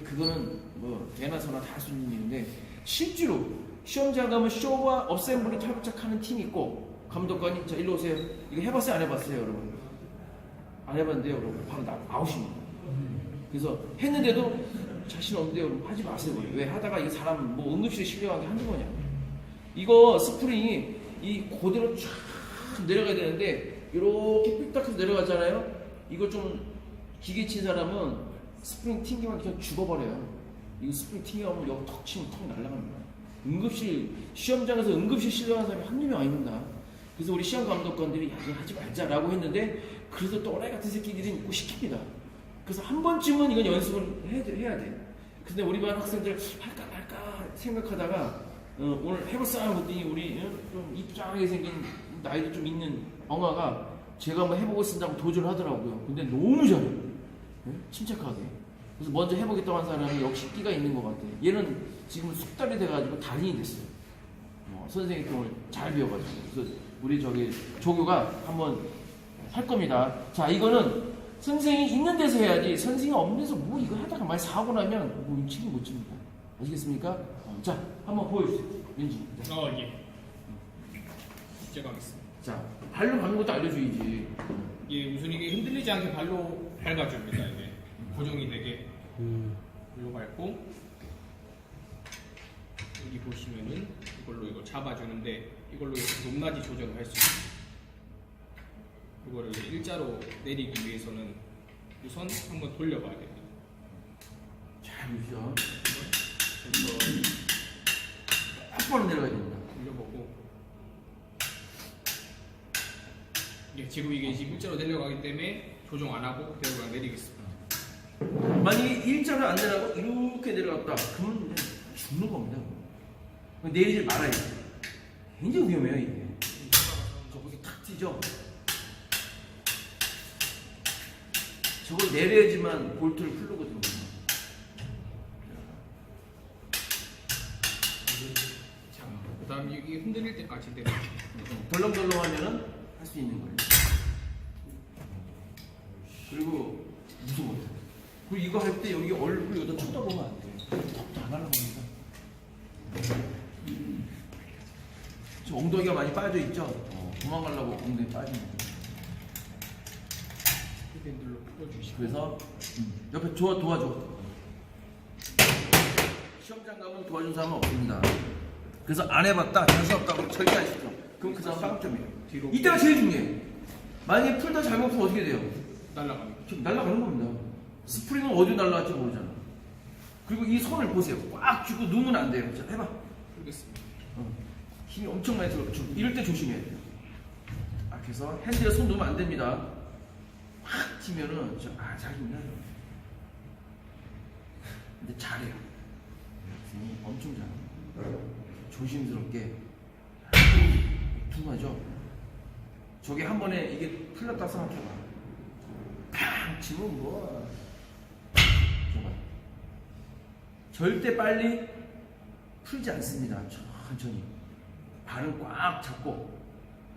그거는 뭐 예나 서나 다할수 있는 일인데 실제로 시험장 가면 쇼와 업셈블리 탈부착하는 팀이 있고 감독관이 자 일로 오세요. 이거 해봤어요 안 해봤어요 여러분? 안 해봤는데요 여러분 바로 나 아웃입니다. 그래서 했는데도 자신 없는데요 여러분 하지 마세요. 왜 하다가 이 사람 뭐 응급실에 실려간 게 한두 번이야. 이거 스프링이 이 그대로 쫙 내려가야 되는데 이렇게 삐딱해서 내려가잖아요. 이걸 좀 기계 친 사람은 스프링 튕기면 그냥 죽어버려요. 이거 스프링 튕겨가면 여기 턱 치면 턱 날아갑니다. 응급실 시험장에서 응급실 실려간 사람이 한 명이 아닙니다. 그래서 우리 시험 감독관들이 야, 하지 말자라고 했는데 그래서 또라이 같은 새끼들이 있고 시킵니다. 그래서 한 번쯤은 이건 연습을 해, 해야 돼. 근데 우리 반 학생들 할까 말까 생각하다가 어, 오늘 해볼싸 했더니 우리 어, 좀 이쁘장하게 생긴 나이도 좀 있는 엉아가 제가 한번 해보고 쓴다고 도전을 하더라고요. 근데 너무 잘해. 요 침착하게. 그래서 먼저 해보겠다고 한 사람이 역시 끼가 있는 것 같아. 얘는 지금 숙달이 돼가지고 달인이 됐어요. 어, 선생님 통을 잘 배워가지고. 그래서 우리 저기 조교가 한번 할 겁니다. 자, 이거는 선생이 있는 데서 해야지 선생이 없는 데서 뭐 이거 하다가 많이 사고 나면 뭐 임치기 못 칩니다. 아시겠습니까? 어, 자, 한번 보여주세요. 왠지. 어 예. 제가 하겠습니다. 자, 발로 밟는 것도 알려줘야지. 예, 우선 이게 흔들리지 않게 발로 밟아줍니다. 이게 고정이 되게 발로 밟고 여기 보시면은 이걸로 이거 잡아주는데 이걸로 높낮이 조절을 할 수 있습니다. 이거를 일자로 내리기 위해서는 우선 한번 돌려봐야 됩니다. 그래서 똑바로 내려가야 됩니다. 돌려보고 예, 지금 이게 지금 일자로 내려가기 때문에 조정 안 하고 그대로 그냥 내리겠습니다. 만약에 일자로 안 내려가고 이렇게 내려갔다. 그러면 그냥 죽는 겁니다. 내리지 말아야 돼. 굉장히 위험해요, 이게. 저렇게 탁 튀죠? 저걸 내려야지만 볼트를 풀르거든요. 자, 그다음 여기 흔들릴 때까지 내려. 덜렁덜렁 하면은 할 수 있는 거예요. 그리고 무서워요. 그리고 이거 할 때 여기 얼굴 여기다 쳐다보면 안 돼요. 턱도 안 날라갑니다. 저 엉덩이가 많이 빠져 있죠? 어, 도망가려고 엉덩이 거예요. 핸들로 풀어주시고. 그래서 음, 옆에 도와, 도와줘. 시험장 가면 도와준 사람은 없습니다. 그래서 안 해봤다, 자신 없다고 절대 안 시켜. 그럼 그 사람 빵점이에요. 뒤로 이때가 제일 중요해. 만약에 풀다 잘못 풀면 어떻게 돼요? 날아갑니다. 좀 날아가는 겁니다. 스프링은 어디 날아갈지 모르잖아. 그리고 이 손을 보세요. 꽉 쥐고 누우면 안 돼요. 자, 해봐. 풀겠습니다. 어. 힘이 엄청 많이 들어. 좀 이럴 때 조심해야 돼요. 아, 그래서 핸들에 손 놓으면 안 됩니다. 확 튀면은 저, 아, 잘 힘나요. 근데 잘해요. 엄청 잘해요. 조심스럽게 퉁하죠. 저게 한 번에 이게 풀렸다 생각해봐. 팡 치면 뭐. 절대 빨리 풀지 않습니다. 천천히. 발은 꽉 잡고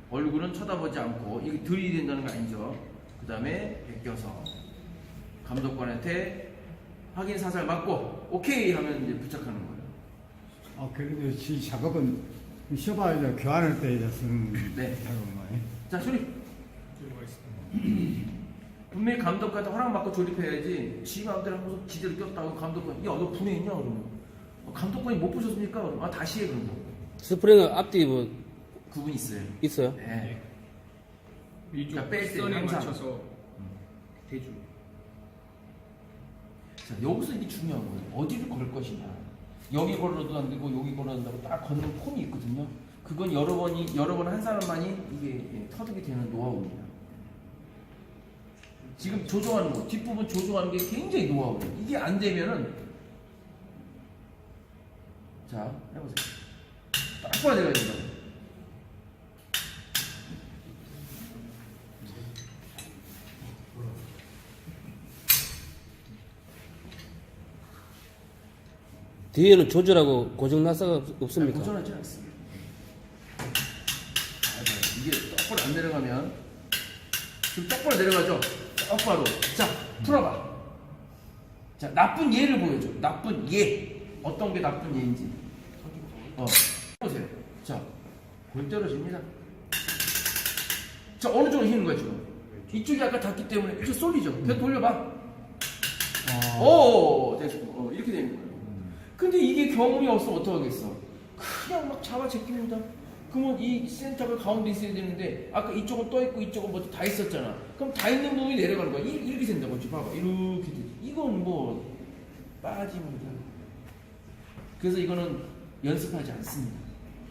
얼굴은 쳐다보지 않고 이게 들이댄다는 거 아니죠. 그 다음에 베껴서 감독관한테 확인 사살 맞고 오케이 하면 이제 부착하는 거예요. 아, 그래도 이 작업은 쇼바에서 교환할 때 쓰는 네. 작업만. 자 소리 들어가겠습니다. 분명히 감독한테 허락 받고 조립해야지 지 마음대로 하고서 지대로 꼈다고 감독관 야너 분해 있냐 그러면 어, 감독관이 못 보셨습니까? 그러면 아 다시 해 그런 거 스프링은 앞뒤 뭐 구분 있어요. 있어요? 네. 이쪽 자, 뺄때 선에 항상. 맞춰서 대주. 자, 여기서 이게 중요한 거예요. 어디를 걸 것이냐. 여기 걸어도 안 되고 여기 걸어도 안 되고 딱 걷는 폼이 있거든요. 그건 여러 번이 여러 번 한 사람만이 이게 예, 터득이 되는 노하우입니다. 지금 조종하는 거 뒷부분 조종하는 게 굉장히 노하우예요. 이게 안 되면은 자 해보세요. 딱 내가 된다. 뒤에는 조절하고 고정 나사가 없습니까? 고전하지 않습니다. 맞아요. 이게 똑바로 안 내려가면 지금 똑바로 내려가죠. 똑바로. 자 풀어봐. 자 자, 나쁜 예를 보여줘. 나쁜 예. 어떤 게 나쁜 예인지. 어. 보세요. 자, 골 떨어집니다. 자, 어느 쪽으로 휘는 거야, 지금? 이쪽이 아까 닿기 때문에 이쪽 쏠리죠. 계속 돌려봐. 아, 오, 됐어. 어, 이렇게 되는 거예요. 근데 이게 경험이 없으면 어떡하겠어? 그냥 막 잡아 제낍니다. 그러면 이 센터가 가운데 있어야 되는데 아까 이쪽은 떠 있고 이쪽은 뭐 다 있었잖아. 그럼 다 있는 부분이 내려가는 거야. 이- 이렇게 된다고 지금 봐봐. 이렇게 돼. 이건 뭐 빠집니다. 그래서 이거는 연습하지 않습니다.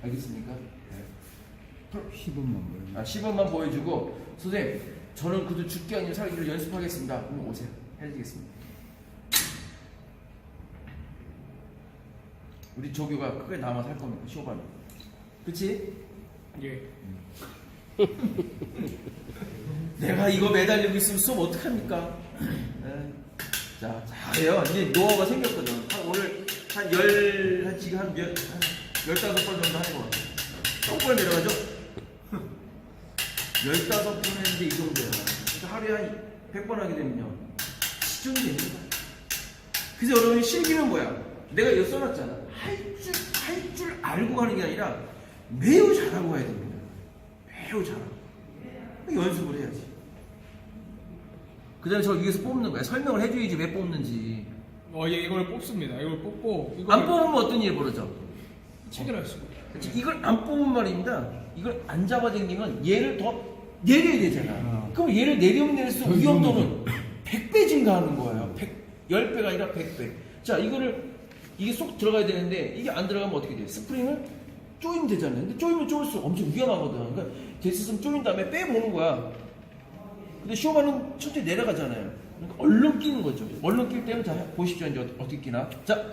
알겠습니까? 10원만 벌 아, 10원만 보여주고 선생님 저는 그도 죽기 아니라 살기를 연습하겠습니다. 그럼 오세요. 해드리겠습니다. 우리 조교가 크게 남아서 할 겁니다. 쇼반은. 그치? 예. 내가 이거 매달리고 있으면 수업 어떡합니까? 네. 자, 잘해요. 이제 노하우가 생겼거든. 한 오늘 한 열, 한 지금 한 몇, 한 열다섯 번 정도 하는 것 같아. 조금 내려가죠? 열다섯 번 했는데 이 정도야. 그러니까 하루에 한 100번 하게 되면요. 시중이 됩니다. 그래서 여러분 실기는 뭐야? 내가 여기 써놨잖아. 할 줄, 할 줄 알고 가는 게 아니라 매우 잘하고 가야 됩니다. 매우 잘하고. 연습을 해야지. 그 다음에 저 위에서 뽑는 거야. 설명을 해줘야지 왜 뽑는지. 어, 예, 이걸 뽑습니다. 이걸 뽑고 이걸 안 뽑으면 어떤 일이 벌어져? 체결하시고. 그치? 이걸 안 뽑으면 말입니다. 이걸 안 잡아당기면 얘를 더 내려야 되잖아. 아. 그럼 얘를 내리면 내릴수록 더 위험도는 100배 증가하는 거예요. 100, 10배가 아니라 100배. 자, 이거를 이게 쏙 들어가야 되는데 이게 안 들어가면 어떻게 돼? 스프링을 조이면 되잖아요. 근데 조이면 조일수록 엄청 위험하거든. 그러니까 됐으면 조인 다음에 빼보는 거야. 근데 쇼바는 천천히 내려가잖아요. 그러니까 얼른 끼는 거죠. 얼른 낄 때는 자 보십시오. 이제 어떻게 끼나. 자,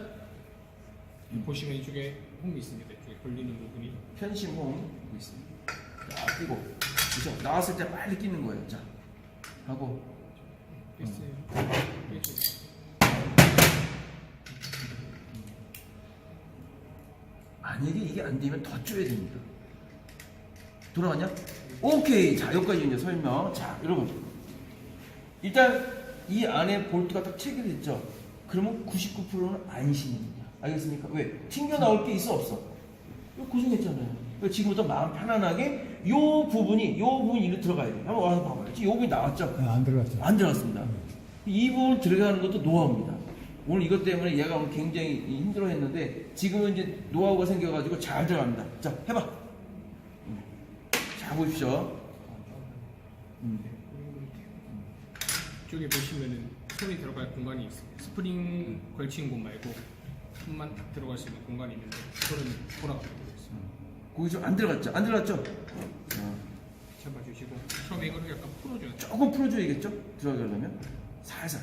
보시면 이쪽에 홈이 있습니다. 이쪽에 걸리는 부분이. 편심홈 하고 있습니다. 자, 끼고. 그죠? 나왔을 때 빨리 끼는 거예요. 자, 하고. 뺐어요. 빼죠. 만약에 이게 안 되면 더 쪼야 됩니다. 돌아가냐? 오케이. 자, 여기까지 이제 설명. 자, 여러분. 일단 이 안에 볼트가 딱 체결됐죠? 그러면 99%는 안심입니다. 알겠습니까? 왜? 튕겨 나올 게 있어 없어? 이거 고정했잖아요. 그러니까 지금부터 마음 편안하게 요 부분이 요 부분이 이리 들어가야 돼. 한번 와서 봐봐요. 요 부분이 나왔죠? 네, 안 들어갔죠. 안 들어갔습니다. 이 부분 들어가는 것도 노하우입니다. 오늘 이것 때문에 얘가 오늘 굉장히 힘들어 했는데 지금은 이제 노하우가 생겨가지고 잘 들어갑니다. 자, 해봐. 음. 자 보십시오. 음. 이쪽에 보시면은 손이 들어갈 공간이 있어요. 스프링 걸친 곳 말고 손만 딱 들어갈 수 있는 공간이 있는데 그거는 돌아가게 되어 있어요. 거기 좀 안 들어갔죠? 안 들어갔죠? 어, 잡아주시고 처음에 이거를 약간 풀어줘야 돼요. 조금 풀어줘야겠죠? 들어가려면 살살.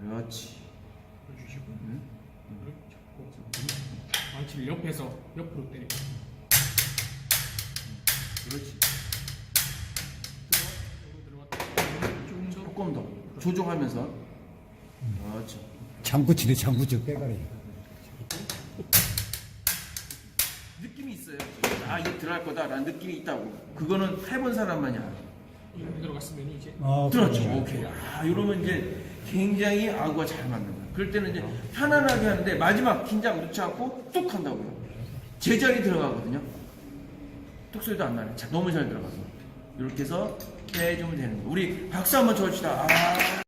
그렇지. 풀어주시고 음. 이거를 잡고 망치를 옆에서 옆으로 때리고 그렇지. 들어갔다 조금 더 조금 더 조정하면서. 그렇죠. 장구치네, 장구치 빼가리. 느낌이 있어요. 아, 이거 들어갈 거다라는 느낌이 있다고. 그거는 해본 사람만이 알아. 이렇게 들어갔으면 이제 아, 들었죠. 그렇죠. 오케이. 아, 이러면 이제 굉장히 아구가 잘 맞는 거야. 그럴 때는 이제 편안하게 하는데 마지막 긴장 놓지 않고 뚝 한다고요. 제자리 들어가거든요. 뚝 소리도 안 나네. 자, 너무 잘 들어가서. 이렇게 해서 빼주면 되는 거예요. 우리 박수 한번 쳐줍시다. 아.